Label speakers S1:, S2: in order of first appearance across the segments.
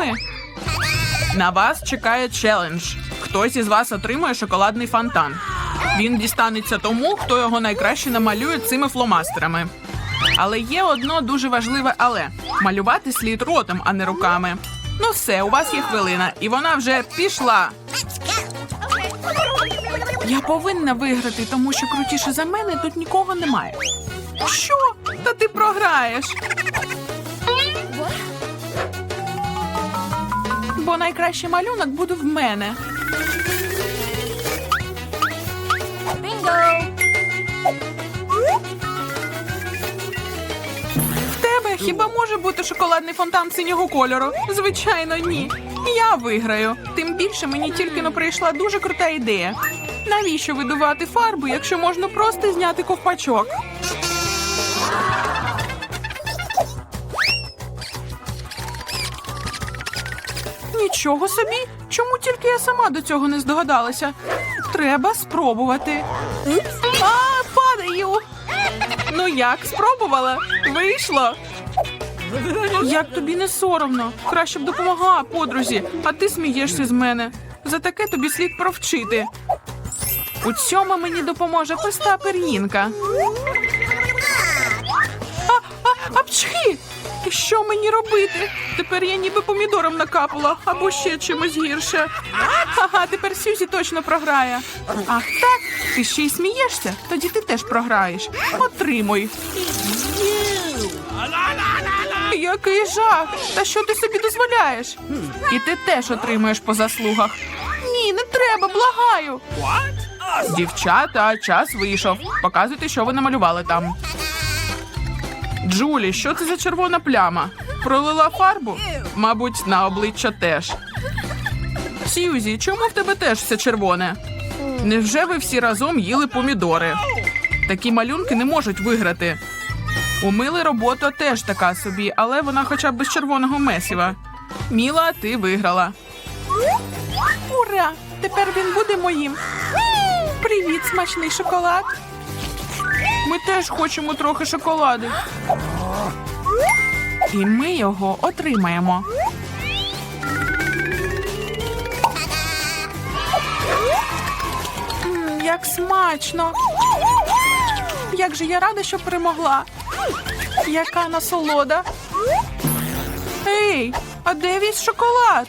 S1: ними. На вас чекає челендж. Хтось із вас отримує шоколадний фонтан. Він дістанеться тому, хто його найкраще намалює цими фломастерами. Але є одно дуже важливе але малювати слід ротом, а не руками. Ну все, у вас є хвилина, і вона вже пішла. Я повинна виграти, тому що крутіше за мене тут нікого немає. Що? Та ти програєш. Бо найкращий малюнок буде в мене. В тебе хіба може бути шоколадний фонтан синього кольору? Звичайно, ні. Я виграю. Тим більше мені тільки но прийшла дуже крута ідея. Навіщо видувати фарбу, якщо можна просто зняти ковпачок? Нічого собі. Чому тільки я сама до цього не здогадалася? Треба спробувати. А, падаю. Ну як, спробувала? Вийшло. Як тобі не соромно? Краще б допомогла подрузі, а ти смієшся з мене. За таке тобі слід провчити. У цьому мені допоможе проста пер'їнка. Що мені робити? Тепер я ніби помідором накапала або ще чимось гірше. Ага, тепер Сюзі точно програє. Ах, так? Ти ще й смієшся? Тоді ти теж програєш. Отримуй. Який жах! Та що ти собі дозволяєш? І ти теж отримуєш по заслугах. Ні, не треба, благаю. Дівчата, час вийшов. Показуйте, що ви намалювали там. Джулі, що це за червона пляма? Пролила фарбу? Мабуть, на обличчя теж. Сьюзі, чому в тебе теж все червоне? Невже ви всі разом їли помідори? Такі малюнки не можуть виграти. У Мили робота теж така собі, але вона хоча б без червоного месіва. Міла, ти виграла. Ура! Тепер він буде моїм. Привіт, смачний шоколад. Ми теж хочемо трохи шоколаду. І ми його отримаємо. Як смачно! Як же я рада, що перемогла. Яка насолода. Ей, а де весь шоколад?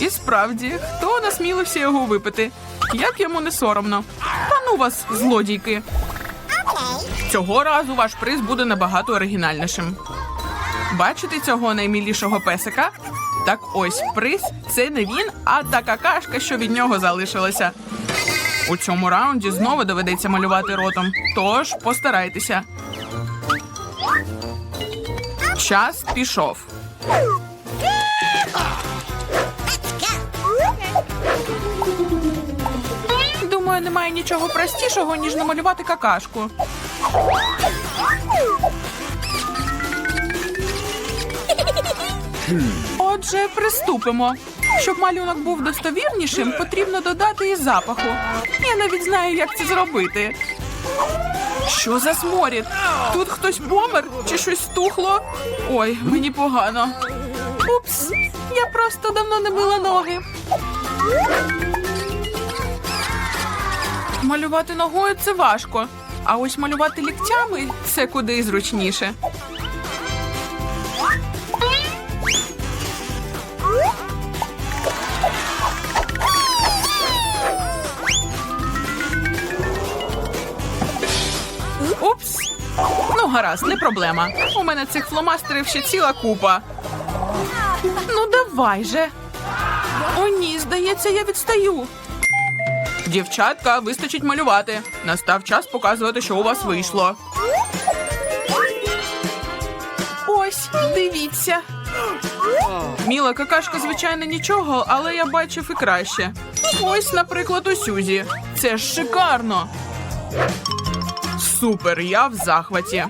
S1: І справді, хто насмілився його випити? Як йому не соромно. Та ну вас, злодійки. Цього разу ваш приз буде набагато оригінальнішим. Бачите цього наймілішого песика? Так ось приз це не він, а та какашка, що від нього залишилася. У цьому раунді знову доведеться малювати ротом. Тож постарайтеся. Час пішов. Думаю, немає нічого простішого, ніж намалювати какашку. Отже, приступимо. Щоб малюнок був достовірнішим, потрібно додати і запаху. Я навіть знаю, як це зробити. Що за сморід? Тут хтось помер чи щось стухло? Ой, мені погано. Упс, я просто давно не мила ноги. Малювати ногою це важко, а ось малювати ліктями це куди зручніше. Упс. Ну, гаразд, не проблема. У мене цих фломастерів ще ціла купа. Ну, давай же. О, ні, здається, я відстаю. Дівчатка, вистачить малювати. Настав час показувати, що у вас вийшло. Ось, дивіться. Міла какашка, звичайно, нічого, але я бачив і краще. Ось, наприклад, у Сюзі. Це ж шикарно. Супер, я в захваті.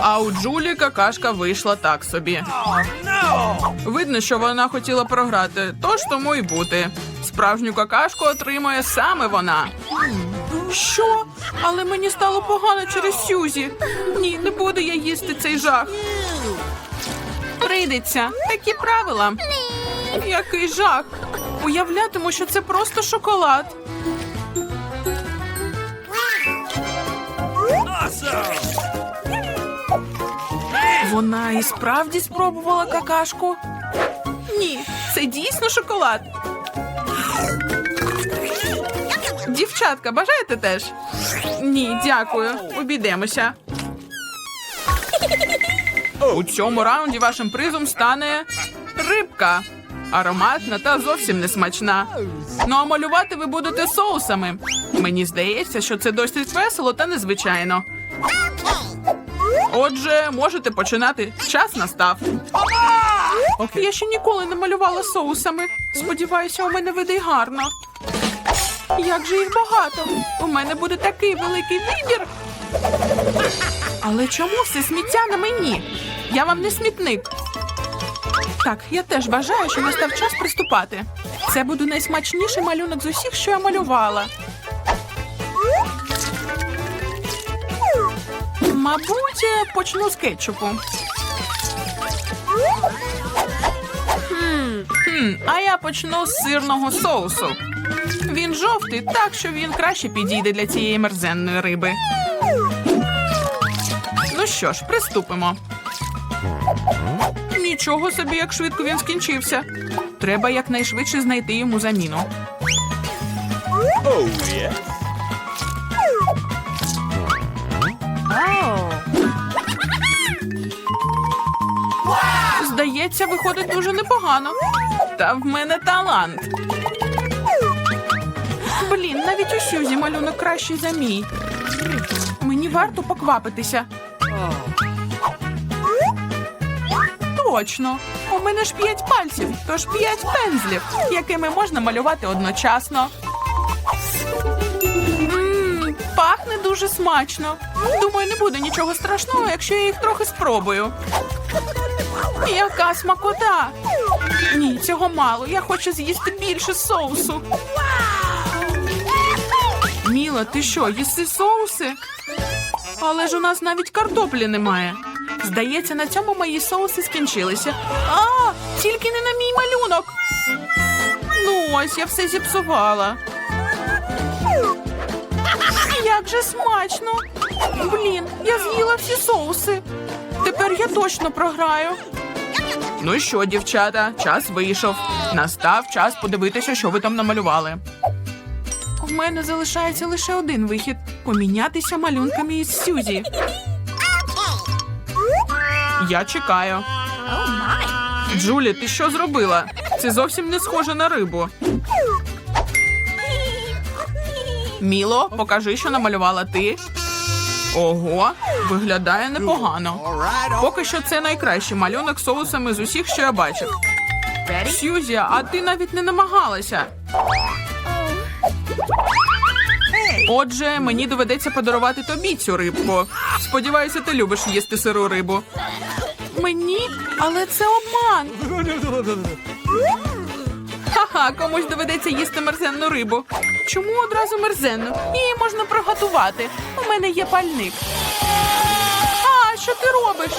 S1: А у Джулі какашка вийшла так собі. Видно, що вона хотіла програти, тож тому й бути. Справжню какашку отримує саме вона. Що? Але мені стало погано через Сюзі. Ні, не буду я їсти цей жах. прийдеться. Такі правила. Який жах. Уявлятиму, що це просто шоколад. Вона і справді спробувала какашку. Ні, це дійсно шоколад. Дівчатка, бажаєте теж? Ні, дякую. Обійдемося. У цьому раунді вашим призом стане рибка. Ароматна та зовсім не смачна. Ну а малювати ви будете соусами. Мені здається, що це досить весело та незвичайно. Отже, можете починати. Час настав. Я ще ніколи не малювала соусами. Сподіваюся, у мене вийде гарно. Як же їх багато? У мене буде такий великий вибір. Але чому все сміття на мені? Я вам не смітник. Так, я теж вважаю, що настав час приступати. Це буде найсмачніший малюнок з усіх, що я малювала. Мабуть, е, почну з кетчупу. Хм, а я почну з сирного соусу. Він жовтий, так що він краще підійде для цієї мерзенної риби. Ну що ж, приступимо. Нічого собі, як швидко він скінчився. Треба якнайшвидше знайти йому заміну. Здається, виходить дуже непогано. Та в мене талант. Блін, навіть у Сюзі малюнок кращий за мій. Мені варто поквапитися. Точно. У мене ж п'ять пальців, тож п'ять пензлів, якими можна малювати одночасно. Мм, пахне дуже смачно. Думаю, не буде нічого страшного, якщо я їх трохи спробую. Яка смакота! Ні, цього мало. Я хочу з'їсти більше соусу. Міла, ти що, їси соуси? Але ж у нас навіть картоплі немає. Здається, на цьому мої соуси скінчилися. А, тільки не на мій малюнок. Ну ось, я все зіпсувала. Як же смачно! Блін, я з'їла всі соуси. Тепер я точно програю. Ну що, дівчата, час вийшов. Настав час подивитися, що ви там намалювали. У мене залишається лише один вихід помінятися малюнками із Сюзі. Я чекаю. Джулі, ти що зробила? Це зовсім не схоже на рибу. Міло, покажи, що намалювала ти. Ого, виглядає непогано. Поки що це найкращий малюнок соусами з усіх, що я бачив. Сюзі, а ти навіть не намагалася. Отже, мені доведеться подарувати тобі цю рибку. Сподіваюся, ти любиш їсти сиру рибу. Мені? Але це обман. Ха-ха, комусь доведеться їсти мерзенну рибу. Чому одразу мерзенну? Її можна приготувати. У мене є пальник. А, що ти робиш?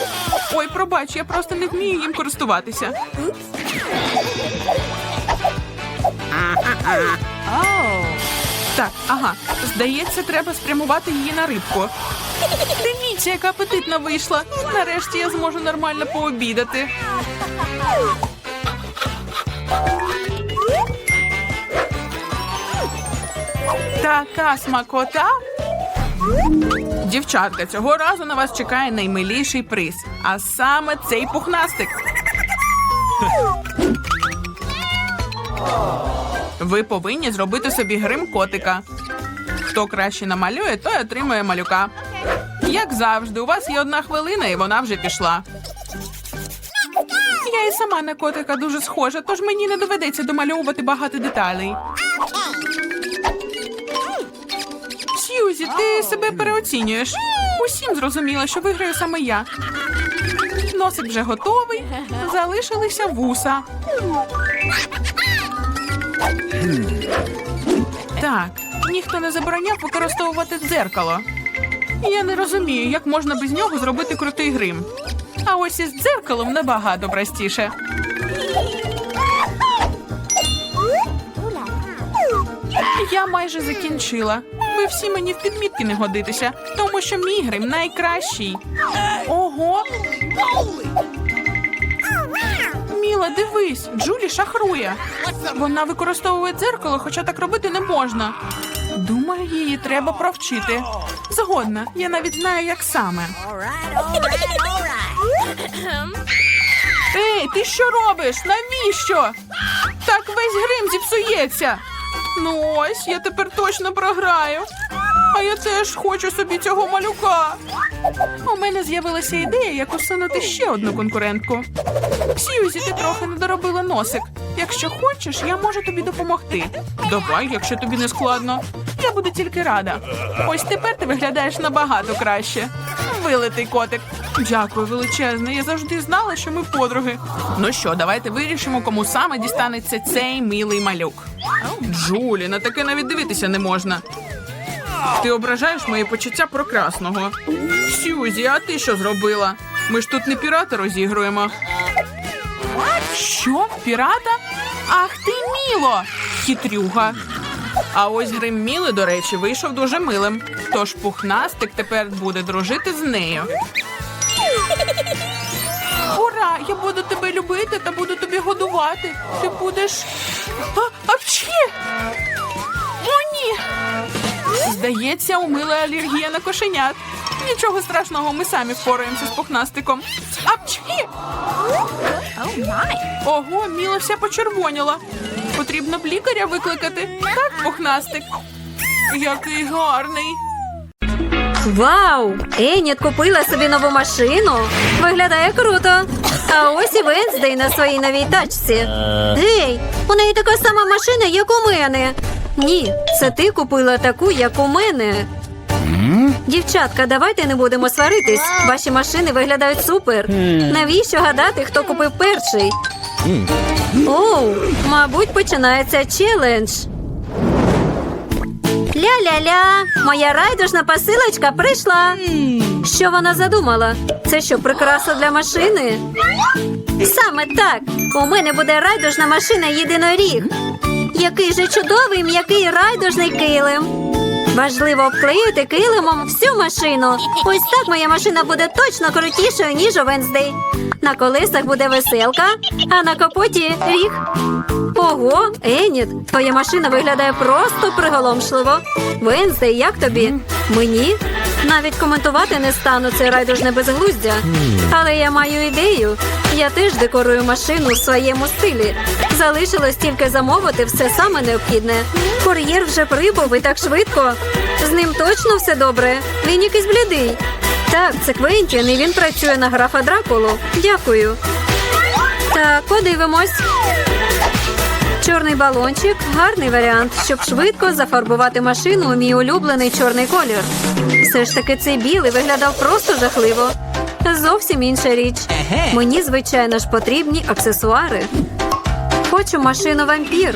S1: Ой, пробач, я просто не вмію їм користуватися. Так, ага. Здається, треба спрямувати її на рибку. Дивіться, яка апетитна вийшла. Нарешті я зможу нормально пообідати. Така смакота. Дівчатка, цього разу на вас чекає наймиліший приз, а саме цей пухнастик. Ви повинні зробити собі грим котика. Хто краще намалює, той отримує малюка. Як завжди, у вас є одна хвилина, і вона вже пішла. Я і сама на котика дуже схожа, тож мені не доведеться домальовувати багато деталей. Сьюзі, ти себе переоцінюєш. Усім зрозуміло, що виграю саме я. Носик вже готовий. Залишилися вуса. Так, ніхто не забороняв використовувати дзеркало. Я не розумію, як можна без нього зробити крутий грим. А ось із дзеркалом набагато простіше. Я майже закінчила. Ви всі мені в підмітки не годитеся, тому що мій грим найкращий. Ого! Міла, дивись, Джулі шахрує. Вона використовує дзеркало, хоча так робити не можна. Думаю, її треба провчити. Згодна, я навіть знаю, як саме. Ей, ти що робиш? Навіщо? Так весь грим зіпсується. Ну ось, я тепер точно програю. А я теж хочу собі цього малюка. У мене з'явилася ідея, як усунути ще одну конкурентку. Сьюзі, ти трохи не доробила носик. Якщо хочеш, я можу тобі допомогти. Давай, якщо тобі не складно. Я буду тільки рада. Ось тепер ти виглядаєш набагато краще. Вилитий котик. Дякую, величезне. Я завжди знала, що ми подруги. Ну що, давайте вирішимо, кому саме дістанеться цей милий малюк. Джулі, на таке навіть дивитися не можна. Ти ображаєш мої почуття прекрасного. Сюзі, а ти що зробила? Ми ж тут не пірата розігруємо. Що? Пірата? Ах ти міло! Хитрюга. А ось грим Міли, до речі, вийшов дуже милим. Тож пухнастик тепер буде дружити з нею. Ура! Я буду тебе любити та буду тобі годувати. Ти будеш. А, апчхі! О, ні! Здається, у Мили алергія на кошенят. Нічого страшного, ми самі впораємося з пухнастиком. Апчхі! Ого, Міла вся почервоніла. Потрібно б лікаря викликати. Так, пухнастик. Який гарний.
S2: Вау! Еніт купила собі нову машину. Виглядає круто. А ось і Венздей на своїй новій тачці. Гей, у неї така сама машина, як у мене. Ні, це ти купила таку, як у мене. Дівчатка, давайте не будемо сваритись. Ваші машини виглядають супер. Навіщо гадати, хто купив перший? Оу, мабуть, починається челендж. Ля-ля-ля, моя райдужна посилочка прийшла. Що вона задумала? Це що, прикраса для машини? Саме так. У мене буде райдужна машина єдиноріг. Який же чудовий м'який райдужний килим. Важливо обклеїти килимом всю машину. Ось так моя машина буде точно крутішою, ніж у Венздей. На колесах буде веселка, а на капоті ріг. Ого, Еніт, твоя машина виглядає просто приголомшливо. Венздей, як тобі? Мені? Навіть коментувати не стану це райдужне безглуздя. Але я маю ідею. Я теж декорую машину у своєму стилі. Залишилось тільки замовити все саме необхідне. Кур'єр вже прибув і так швидко. З ним точно все добре. Він якийсь блідий. Так, це Квентін, і він працює на графа Дракулу. Дякую. Так, подивимось. Чорний балончик гарний варіант, щоб швидко зафарбувати машину у мій улюблений чорний колір. Все ж таки цей білий виглядав просто жахливо. Зовсім інша річ. Мені, звичайно ж, потрібні аксесуари. Хочу машину вампір.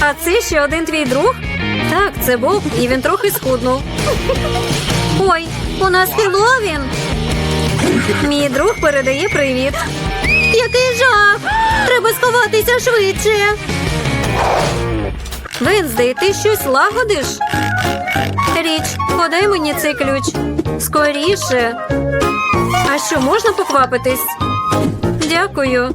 S2: А це ще один твій друг? Так, це Боб, і він трохи схуднув. Ой, у нас Хеллоуін. Мій друг передає привіт. Який жах! Треба сховатися швидше. Венздей, ти щось лагодиш? Річ, подай мені цей ключ. Скоріше. А що, можна поквапитись? Дякую.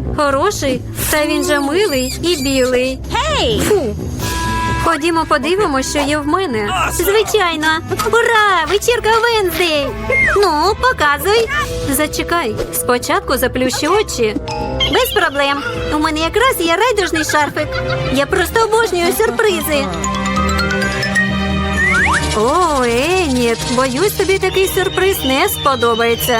S2: Хороший, та він же милий і білий. Гей! Фу. Ходімо, подивимося, що є в мене. Звичайно. Ура! Вечірка Венздей! Ну, показуй. Зачекай, спочатку заплющи очі. Без проблем. У мене якраз є райдужний шарфик. Я просто обожнюю сюрпризи. О, Еніт, боюсь, тобі такий сюрприз не сподобається.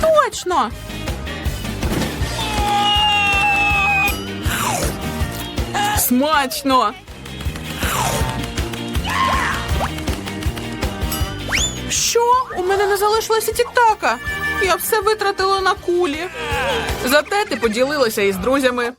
S1: Точно. Смачно. Що? У мене не залишилося тіктака. Я все витратила на кулі. Зате ти поділилася із друзями.